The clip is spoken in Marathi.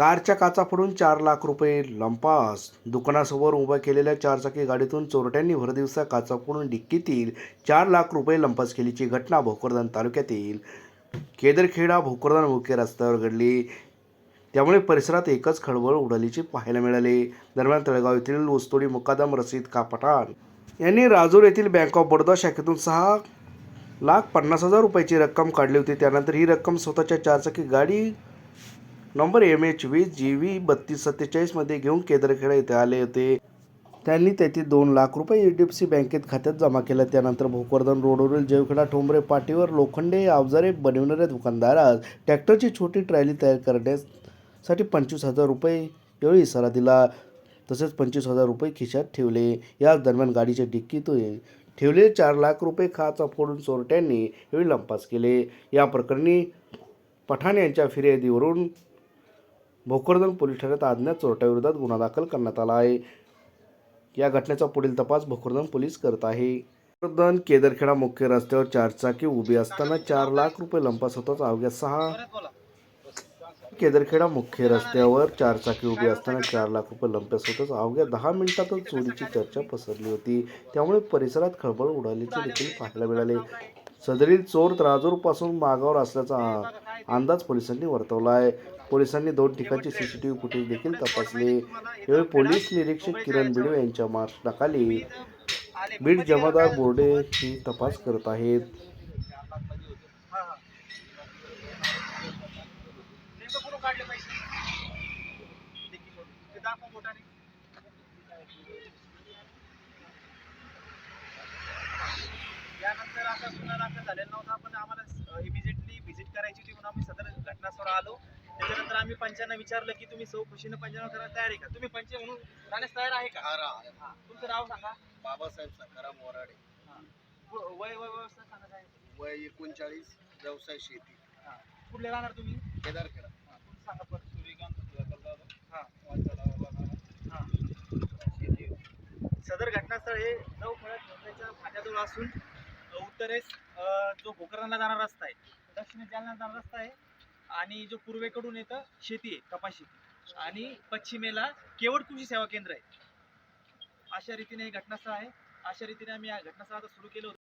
कारच्या काचा फोडून चार लाख रुपये लंपास. दुकानासमोर उभ्या केलेल्या चारचाकी गाडीतून चोरट्यांनी भरदिवसा काचा फोडून डिक्कीतील चार लाख रुपये लंपास केल्याची घटना भोकरदन तालुक्यातील केदरखेडा भोकरदन मुख्य रस्त्यावर घडली. त्यामुळे परिसरात एकच खळबळ उडालीचे पाहायला मिळाले. दरम्यान तळेगाव येथील ऊसतोडी मुकादम रसीद का यांनी राजूर येथील बँक ऑफ बडोदा शाखेतून सहा लाख पन्नास हजार रुपयाची रक्कम काढली होती. त्यानंतर ही रक्कम स्वतःच्या चारचाकी गाडी नंबर एम एच वीस जी व्ही बत्तीस सत्तेचाळीसमध्ये घेऊन केदरखेडा येथे आले होते. त्यांनी तेथे दोन लाख रुपये एच डी एफ सी बँकेत खात्यात जमा केला. त्यानंतर भोकरदन रोडवरील जयखेडा ठोंबरे पाटीवर लोखंडे अवजारे बनविणाऱ्या दुकानदारास ट्रॅक्टरची छोटी ट्रॅली तयार करण्यासाठी पंचवीस हजार रुपये यावेळी इशारा दिला. तसेच पंचवीस हजार रुपये खिशात ठेवले. याच दरम्यान गाडीच्या डिक्कीतून ठेवलेले चार लाख रुपये खाचा फोडून चोरट्यांनी यावेळी लंपास केले. या प्रकरणी पठाण यांच्या फिर्यादीवरून भोकरदन पोलीस ठाण्यात अज्ञात चोरट्याविरोधात गुन्हा दाखल करण्यात आला आहे. या घटनेचा पुढील तपास भोकरदन पोलीस करत आहे. भोकरदन केदरखेडा मुख्य रस्त्यावर चारचाकी उभी असताना चार लाख रुपये लंपास होताच अवघ्या सहा केदरखेडा मुख्य रस्त्यावर चारचाकी उभी असताना चार लाख रुपये लंपास होताच अवघ्या दहा मिनिटातच चोरीची चर्चा पसरली होती. त्यामुळे परिसरात खळबळ उडाल्याचे देखील पाहायला मिळाले. सदरील चोर त्राजूरपासून मागावर असल्याचा अंदाज पोलिसांनी वर्तवला आहे पोलिसांनी दोन ठिकाणचे व्ही फुटेज देखील तपासले. यावेळी पोलीस निरीक्षक किरण बिडवे यांच्या मार्गदर्शनाखाली बीड जमादार बोर्डे ही तपास करत आहेत. काढले पैसे आता गुन्हा दाखल झालेला नव्हता. पण आम्हाला इमिजिएटली व्हिजिट करायची होती म्हणून आम्ही सदर घटनास्थळ आलो. त्याच्यानंतर आम्ही पंचांना विचारलं की तुम्ही सौ खुशीनं पंचनामा करायला तयार आहे का? तुम्ही पंच म्हणून राहण्यास तयार आहे का? हा. तुमचं नाव सांगा. बाबासाहेब सखाराम वराडे. हा. व- वय वय व्यवस्था सांगा काय वय एकोणचाळीस व्यवसाय शेती. हा. कुठले राहणार तुम्ही? केदारखेडा. हा. तुमचं सांगा परत हा. हा. सदर घटनास्थळ हे नऊ फळ्यात धोक्याच्या फाट्याजवळ असून उत्तरेस जो भोकरांना जाणारा रस्ता आहे दक्षिणे जालना जाणारा रस्ता आहे आणि जो पूर्वेकडून येतं शेती आहे कपास शेती. आणि पश्चिमेला केवळ कृषी सेवा केंद्र आहे. अशा रीतीने हे घटनास्थळ आहे. अशा रीतीने आम्ही या घटनास्थळ सुरू केलं होतं.